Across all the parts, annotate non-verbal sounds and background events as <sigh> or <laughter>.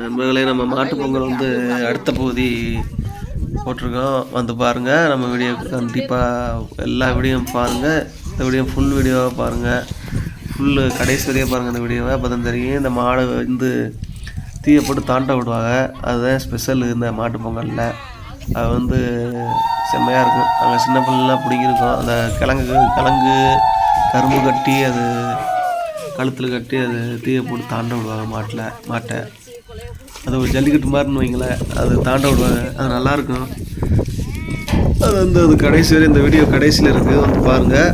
நண்பர்களே நம்ம மாட்டுப் பொங்கல் வந்து அடுத்த பகுதி போட்டிருக்கோம். வந்து பாருங்கள் நம்ம வீடியோ கண்டிப்பாக எல்லா வீடியோவும் பாருங்கள் இந்த வீடியோ ஃபுல் வீடியோவாக பாருங்கள் ஃபுல்லு கடைசி வரையாக பாருங்கள் இந்த வீடியோவை அப்போ தான் தெரியும் இந்த மாடை வந்து தீயை போட்டு தாண்ட விடுவாங்க. அதுதான் ஸ்பெஷல் இந்த மாட்டுப் பொங்கலில். அது வந்து செம்மையாக இருக்கும். அங்கே சின்ன பிள்ளைலாம் பிடிங்கிருக்கோம். அந்த கிழங்கு கிழங்கு கரும்பு கட்டி அது கழுத்தில் கட்டி அது தீயை போட்டு தாண்ட விடுவாங்க மாட்டில் மாட்டை. அது ஒரு ஜல்லிக்கட்டு மாதிரின்னு வைங்களேன். அது தாண்ட விடுவாங்க. அது நல்லாயிருக்கும். அது வந்து அது கடைசி வரை இந்த வீடியோ கடைசியில் இருக்குது வந்து பாருங்கள்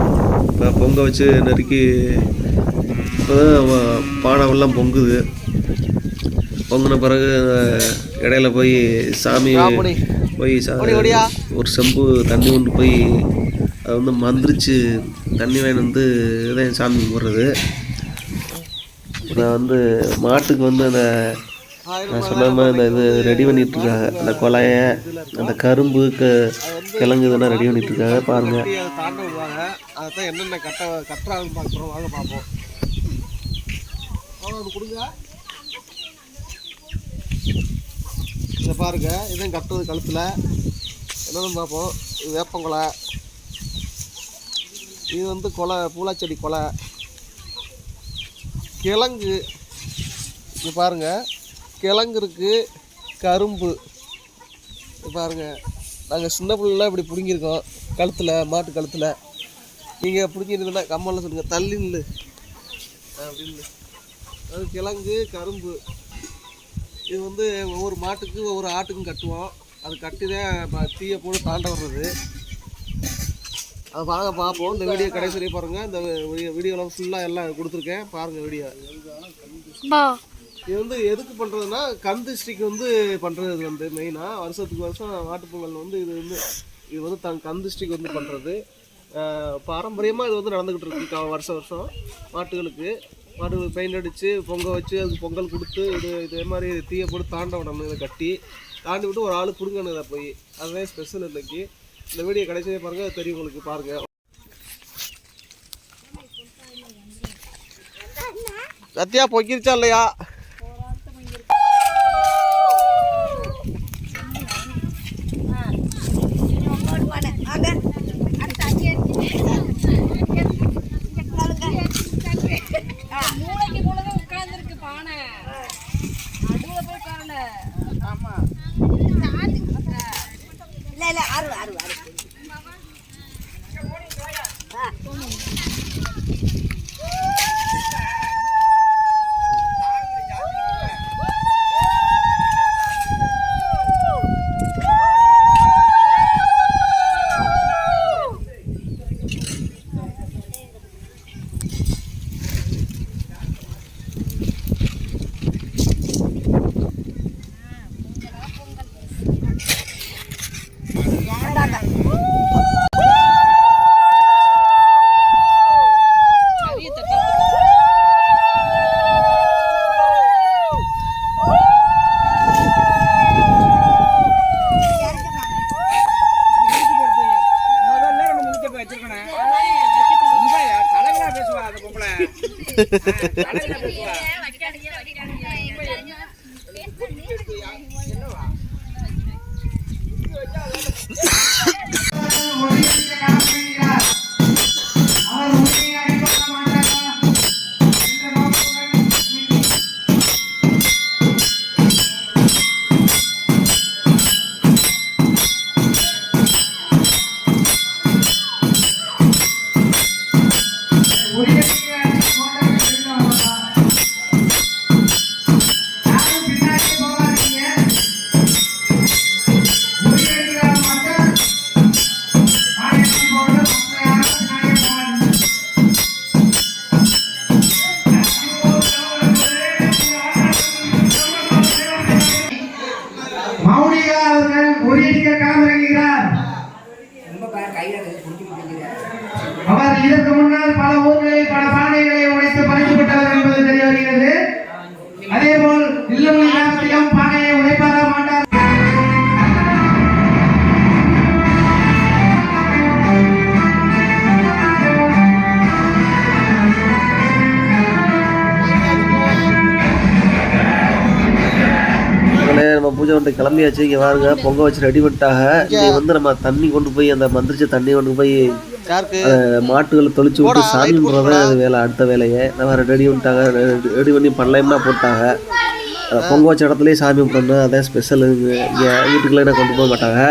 இப்போ பொங்க வச்சு நறுக்கி இப்போ பானைவெல்லாம் பொங்குது. பொங்கின பிறகு இடையில போய் சாமி போய் சா- ஒரு செம்பு தண்ணி கொண்டு போய் அதை வந்து மந்திரிச்சு தண்ணி வாங்கி வந்து இதான் சாமி கும்பிட்றது. நான் வந்து மாட்டுக்கு வந்து அந்த நான் சொன்ன மாதிரி இந்த இது ரெடி பண்ணிட்டு இருக்காங்க அந்த கொலைய அந்த கரும்பு க கிழங்கு இதெல்லாம் ரெடி பண்ணிட்டு இருக்காங்க பாருங்க. கட்டி அதை தாண்ட விடுவாங்க அதான் என்னென்ன கட்ட கட்டுறாங்கன்னு பார்க்குறோம். வாங்க பார்ப்போம். கொடுங்க. இதை பாருங்க. இதையும் கட்டுறது கழுத்தில். என்னன்னு பார்ப்போம். இது வேப்பங்கொலை இது வந்து கொலை பூலாச்செடி கொலை கிழங்கு. இது பாருங்கள் கிழங்கு இருக்குது கரும்பு பாருங்கள் நாங்கள் சின்ன பிள்ளைலாம் இப்படி பிடுங்கியிருக்கோம். கழுத்தில் மாட்டு கழுத்தில். நீங்கள் பிடிச்சிருந்தீங்கன்னா கம்மலில் சொல்லுங்கள் தள்ளி நில்லு. அப்படின்னு அது கிழங்கு கரும்பு. இது வந்து ஒவ்வொரு மாட்டுக்கு ஒவ்வொரு ஆட்டுக்கும் கட்டுவோம். அது கட்டி தான் தீயை போட்டு தாண்ட வர்றது. அதை வாங்க பார்ப்போம். இந்த வீடியோ கடைசி வரையும் பாருங்கள் இந்த வீடியோ வீடியோவில் ஃபுல்லாக எல்லாம் கொடுத்துருக்கேன். பாருங்கள் வீடியோ. இது வந்து எதுக்கு பண்ணுறதுன்னா கந்து ஸ்டிக் வந்து பண்ணுறது இது வந்து மெயினாக வருஷத்துக்கு வருஷம் மாட்டுப்பொங்கல் வந்து இது வந்து இது வந்து தன் கந்து ஸ்டிக் வந்து பண்ணுறது பாரம்பரியமாக இது வந்து நடந்துக்கிட்டு இருக்கு வருஷம் வருஷம் மாட்டுகளுக்கு மாட்டுகளுக்கு பெயிண்ட் அடித்து பொங்கல் வச்சு அதுக்கு பொங்கல் கொடுத்து இது இதே மாதிரி தீயை போட்டு தாண்ட விடணும் இதை கட்டி தாண்டி விட்டு ஒரு ஆள் பிடுங்கணும் இதை போய். அதுதான் ஸ்பெஷல் இன்னைக்கு. இந்த வீடியோ கடைசியே பாருங்கள் தெரியும் உங்களுக்கு பாருங்கள் சத்தியா பொக்கிருச்சா இல்லையா? அந்த பொம்பளை <laughs> பூஜை பண்ணிட்டு கிளம்பியாச்சு. இங்கே பாருங்க பொங்க வச்சு ரெடி பண்ணிட்டாங்க. இங்கே வந்து நம்ம தண்ணி கொண்டு போய் அந்த மந்திரிச்ச தண்ணி கொண்டு போய் மாட்டுகளை தொளிச்சு விட்டு சாமி கும்பிட்றது அது வேலை அடுத்த வேலையை. நம்ம ரெடி பண்ணிட்டாங்க ரெடி பண்ணி பண்ணலாம்னா போட்டாங்க. பொங்க வச்ச இடத்துலயே சாமி கும்பிடணும். அதான் ஸ்பெஷல் இங்கே வீட்டுக்குள்ளே கொண்டு போக மாட்டாங்க.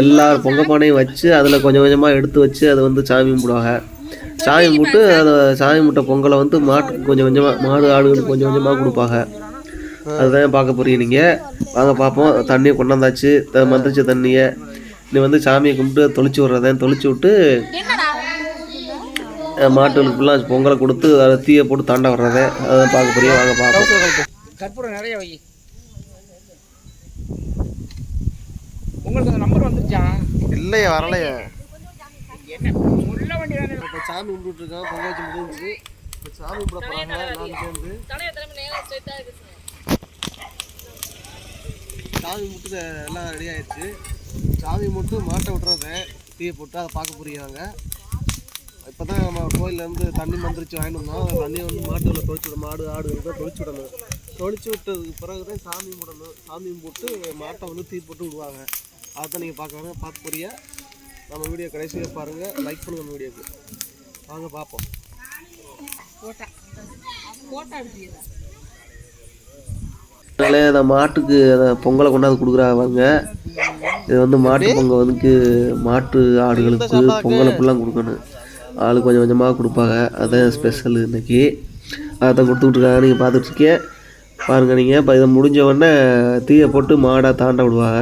எல்லா பொங்க பானையும் வச்சு அதில் கொஞ்சம் கொஞ்சமாக எடுத்து வச்சு அதை வந்து சாமி கும்பிடுவாங்க. சாமி கும்பிட்டு அதை சாமி முட்டை பொங்கலை வந்து மாட்டுக்கு கொஞ்சம் கொஞ்சமாக மாடு ஆடுகளுக்கு கொஞ்சம் கொஞ்சமாக கொடுப்பாங்க. அதுதான் பார்க்க போறீங்க நீங்கள் வாங்க பார்ப்போம். தண்ணியை கொண்டாந்தாச்சு. த- மந்திரிச்ச தண்ணியை. நீ வந்து சாமியை கும்பிட்டு தொளிச்சு விட்றதேன் தொளிச்சு விட்டு அஹ், மாட்டுகளுக்கு ஃபுல்லாக பொங்கலை கொடுத்து அதை தீயை போட்டு தாண்ட வர்றதே அதான் பார்க்க போறீங்க. வாங்க பார்ப்போம். கற்பூரம் நிறைய வை. உங்களுக்கு அந்த நம்பர் வந்துருச்சா? இல்லையே வரலையே. என்ன சொல்ல வேண்டியதானே இப்போ சாமி கும்பிட்டு இருக்கோம் பொங்க வச்சு முடிஞ்சு இப்போ சாமி கும்பிட போகிறாங்க நாலு சேர்ந்து. சாவி சாமி முட்டு எல்லாம் ரெடி ஆயிடுச்சு. சாமி முட்டு மாட்டை விட்டுறத தீயை போட்டு அதை பார்க்க புரியாங்க இப்போ தான் நம்ம கோயிலேருந்து தண்ணி மந்திரிச்சு வாங்கிட்டு வந்தோம். தண்ணியை வந்து மாட்டில் தொழிச்சு விட மாடு ஆடு தான் தொழிச்சு விடணும். தொளிச்சு விட்டதுக்கு பிறகு தான் சாமி விடணும் சாமி போட்டு மாட்டை வந்து தீ போட்டு விடுவாங்க. அதை தான் நீங்கள் பார்க்கறாங்க. பார்க்க புரிய. நம்ம வீடியோ கடைசியாக பாருங்கள் லைக் பண்ணுங்க நம்ம வீடியோக்கு. வாங்க பார்ப்போம். போட்டா. போட்டா அதனால அந்த மாட்டுக்கு அந்த பொங்கலை கொண்டாந்து கொடுக்குறாங்க இது வந்து மாட்டு பொங்கல் வந்து மாட்டு ஆடுகளுக்கு பொங்கலை ஃபுல்லாக கொடுக்கணும். ஆளுக்கு கொஞ்சம் கொஞ்சமாக கொடுப்பாங்க. அதான் ஸ்பெஷல் இன்னைக்கு. அதை தான் கொடுத்துட்ருக்காங்க நீங்கள் பார்த்துட்ருக்கீங்க பாருங்கள் நீங்கள் இப்போ இதை முடிஞ்ச உடனே தீயை போட்டு மாடை தாண்ட விடுவாங்க.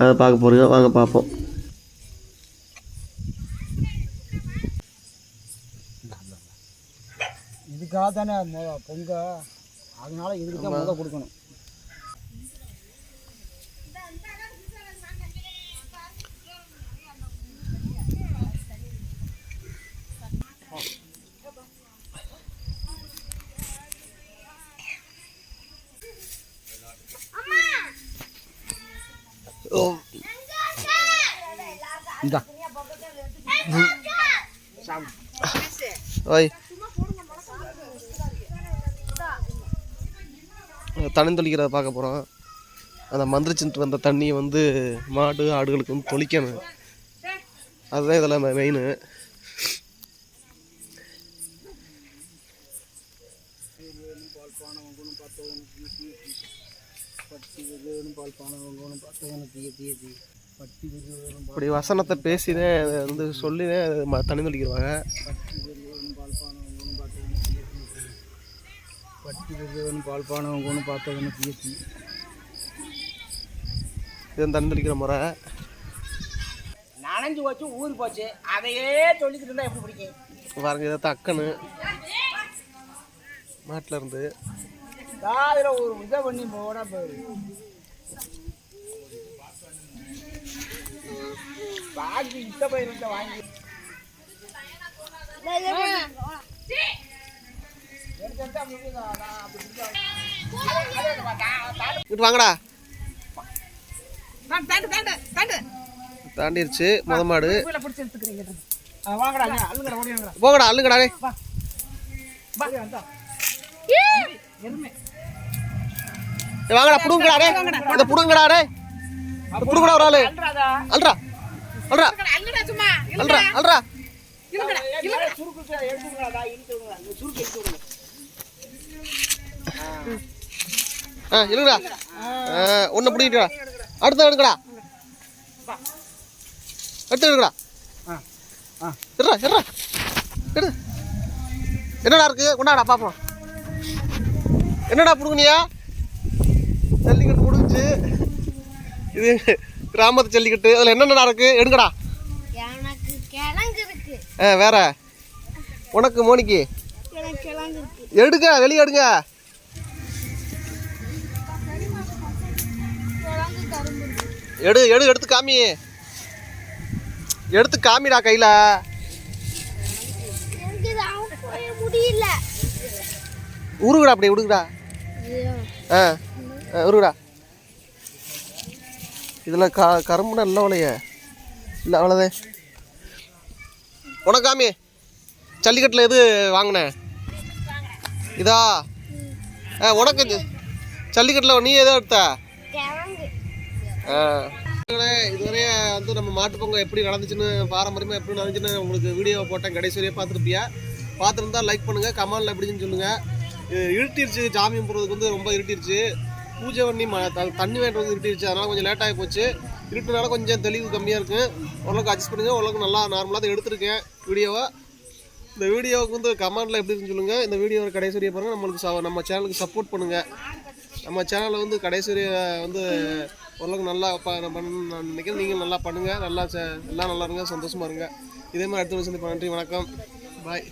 அதை பார்க்க போகிறீங்க வாங்க பார்ப்போம். இதுக்காக தானே பொங்க அதனால இதுக்கு தான் முத கொடுக்கணும். இந்தா. ஓய் தண்ணி பார்க்க போகிறோம் அந்த மந்திரிச்சுட்டு வந்த தண்ணியை வந்து மாடு ஆடுகளுக்கு வந்து தொளிக்கணும். அதுதான் இதில் மெயின் இப்படி வசனத்தை பேசினேன் அதை வந்து சொல்லினேன் அது தண்ணி பெரியவன் பால் பானவன் கொண்டு பார்த்தவனு தீயத்தி இது தண்ணி தொளிக்கிற முறை. நனைஞ்சு போச்சு ஊறி போச்சு. அதையே சொல்லிக்கிட்டு இருந்தா எப்படி பிடிக்கும்? பாருங்க இதை அக்கனு மாட்டில் இருந்து. அதில் ஒரு இதை பண்ணி போட போயிரு பாக்கி இத்த பயிர் வாங்கி. இங்கிட்டு வாங்கடா. தாண்டு தாண்டு தாண்டு. தாண்டிருச்சு முத மாடு. இங்க, அள்ளுங்கடா வாங்கடா புடுங்கடா டே இதை புடுங்கடா டே புடுங்கடா ஒரு ஆளு. அல்றா அல்றா அல்றா அல்றா ஆ இழுங்கடா ஒன்று பிடிக்கிட்டா அடுத்த எடுக்கடா எடுத்து எடுக்கடா ஆ ஆ. இருடா இருடா எடு. என்னடா இருக்கு? கொண்டாடா பார்ப்போம் என்னடா பிடுங்குனியா? ஜல்லிக்கட்டு முடிஞ்சு இது கிராமத்து ஜல்லிக்கட்டு. அதில் என்னென்னடா இருக்கு? எடுக்கடா எனக்கு கிழங்கு இருக்கு. ஆ வேற. உனக்கு மோனிக்கு. எடுங்க வெளியே எடுங்க. எடு எடு எடுத்து காமி. எடுத்து காமிடா கையில். முடியல உருகுடா அப்படி உடுக்குடா ஆ ஆ, உருகுடா. இதில் க கரும்புனா இல்லை அவ்வளைய இல்லை அவ்வளோதே உனக்கு காமி. ஜல்லிக்கட்டில் எது வாங்கினேன் இதா. ஆ உனக்கு ஜல்லிக்கட்டில் நீ எதோ எடுத்த? இதுவரைய வந்து நம்ம மாட்டுப் பொங்கல் எப்படி நடந்துச்சுன்னு பாரம்பரியமாக எப்படி நடந்துச்சுன்னு உங்களுக்கு வீடியோ போட்டேன். கடைசி வரையும் பார்த்துருப்பியா? பார்த்துருந்தா லைக் பண்ணுங்கள் கமெண்டில் எப்படின்னு சொல்லுங்கள் இருட்டிருச்சு ஜாமியம் போகிறதுக்கு வந்து ரொம்ப இருட்டிருச்சு. பூஜை பண்ணி ம த- தண்ணி வேண்டது இருட்டிருச்சு. அதனால் கொஞ்சம் லேட்டாகி போச்சு. இருட்டுனால கொஞ்சம் தெளிவு கம்மியாக இருக்குது ஓரளவுக்கு அட்ஜஸ்ட் பண்ணுங்கள் ஓரளவுக்கு நல்லா நார்மலாக தான் எடுத்திருக்கேன் வீடியோவை இந்த வீடியோவுக்கு வந்து கமெண்டில் எப்படி இருக்குன்னு சொல்லுங்கள் இந்த வீடியோவை கடைசி வரையும் பாருங்கள் நம்மளுக்கு நம்ம சேனலுக்கு சப்போர்ட் பண்ணுங்கள் நம்ம சேனலில் வந்து கடைசி வந்து ஓரளவுக்கு நல்லா ப பண்ணணும்னு நான் நினைக்கிறேன் நீங்கள் நல்லா பண்ணுங்கள் நல்லா ச- எல்லாம் நல்லா இருங்க. சந்தோஷமாக இருங்க. இதே மாதிரி அடுத்த வருஷம் நன்றி. வணக்கம். பாய்